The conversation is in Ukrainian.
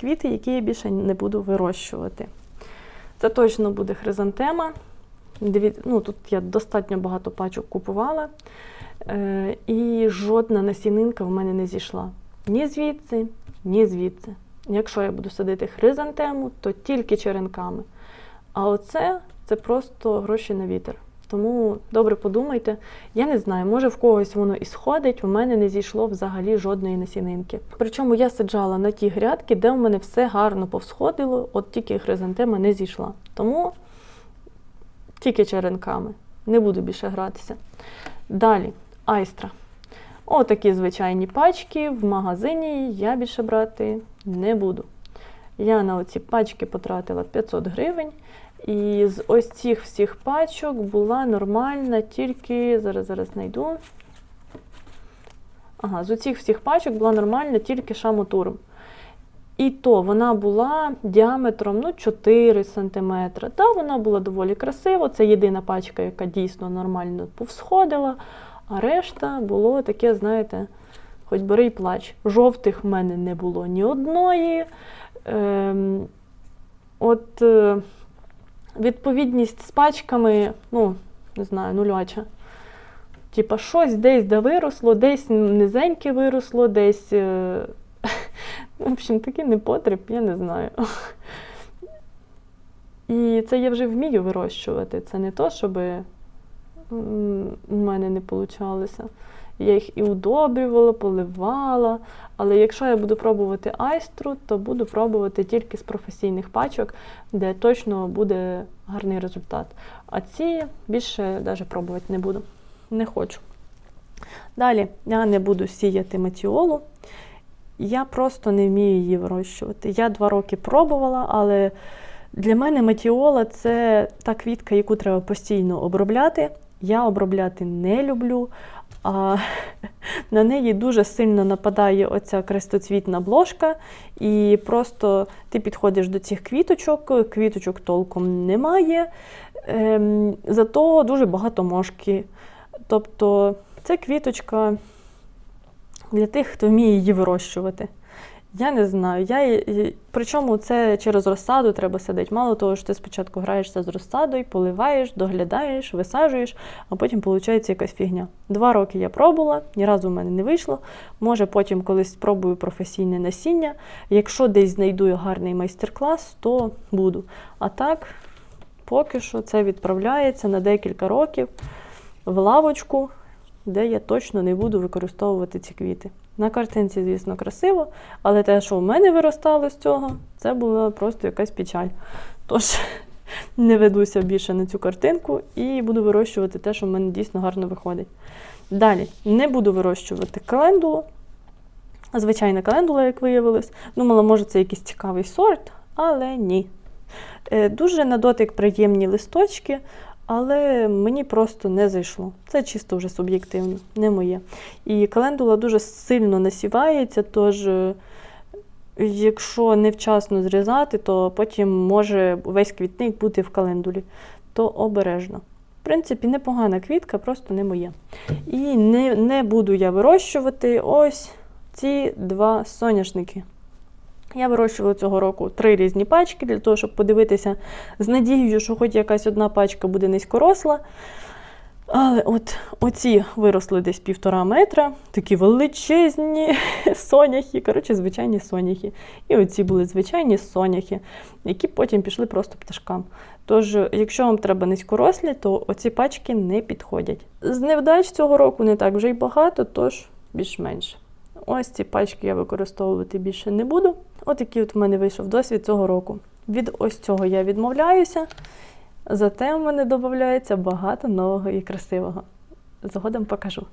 квіти, які я більше не буду вирощувати. Це точно буде хризантема. Ну, тут я достатньо багато пачок купувала. Е, і жодна насінинка в мене не зійшла. Ні звідси, ні звідси. Якщо я буду садити хризантему, то тільки черенками. А оце це просто гроші на вітер. Тому добре подумайте. Я не знаю, може в когось воно і сходить, у мене не зійшло взагалі жодної насінинки. Причому я саджала на ті грядки, де у мене все гарно повсходило, от тільки хризантема не зійшла. Тому тільки черенками. Не буду більше гратися. Далі, айстра. Отакі звичайні пачки в магазині я більше брати не буду. Я на оці пачки потратила 500 гривень. І з ось цих всіх пачок була нормальна тільки. Зараз зараз знайду. Ага, з оцих всіх пачок була нормальна тільки шамотурм. І то вона була діаметром ну, 4 см. Та вона була доволі красива. Це єдина пачка, яка дійсно нормально повсходила. А решта було таке, знаєте, хоч бери й плач. Жовтих в мене не було ні одної. Ем, от е, відповідність з пачками, ну, не знаю, нуляча. Типа, щось десь де виросло, десь низеньке виросло, десь. Е, в общем, такий непотріб, я не знаю. І це я вже вмію вирощувати. Це не то, щоб у мене не получалося. Я їх і удобрювала, поливала. Але якщо я буду пробувати айстру, то буду пробувати тільки з професійних пачок, де точно буде гарний результат. А ці більше навіть пробувати не буду. Не хочу. Далі я не буду сіяти матіолу. Я просто не вмію її вирощувати. Я два роки пробувала, але для мене матіола це та квітка, яку треба постійно обробляти. Я обробляти не люблю, а на неї дуже сильно нападає оця крестоцвітна бложка, і просто ти підходиш до цих квіточок, квіточок толком немає, ем, зато дуже багато мошки. Тобто це квіточка для тих, хто вміє її вирощувати. Я не знаю. Я, Причому це через розсаду треба садити. Мало того, що ти спочатку граєшся з розсадою, поливаєш, доглядаєш, висаджуєш, а потім виходить якась фігня. Два роки я пробувала, ні разу в мене не вийшло. Може, потім колись спробую професійне насіння. Якщо десь знайду гарний майстер-клас, то буду. А так, поки що це відправляється на декілька років в лавочку, де я точно не буду використовувати ці квіти. На картинці, звісно, красиво, але те, що в мене виростало з цього, це була просто якась печаль. Тож, не ведуся більше на цю картинку і буду вирощувати те, що в мене дійсно гарно виходить. Далі, не буду вирощувати календулу. Звичайна календула, як виявилось. Думала, може, це якийсь цікавий сорт, але ні. Е, дуже на дотик приємні листочки, але мені просто не зайшло. Це чисто вже суб'єктивно, не моє. І календула дуже сильно насівається, тож, е, якщо невчасно зрізати, то потім може весь квітник бути в календулі, то обережно. В принципі, непогана квітка, просто не моє. І не, не буду я вирощувати ось ці два соняшники. Я вирощувала цього року три різні пачки для того, щоб подивитися з надією, що хоч якась одна пачка буде низькоросла. Але от оці виросли десь півтора метра, такі величезні соняхи, коротше, звичайні соняхи. І оці були звичайні соняхи, які потім пішли просто пташкам. Тож, якщо вам треба низькорослі, то оці пачки не підходять. З невдач цього року не так вже й багато, тож більш-менш. Ось ці пачки я використовувати більше не буду. От який от в мене вийшов досвід цього року. Від ось цього я відмовляюся, зате в мене додається багато нового і красивого. Згодом покажу.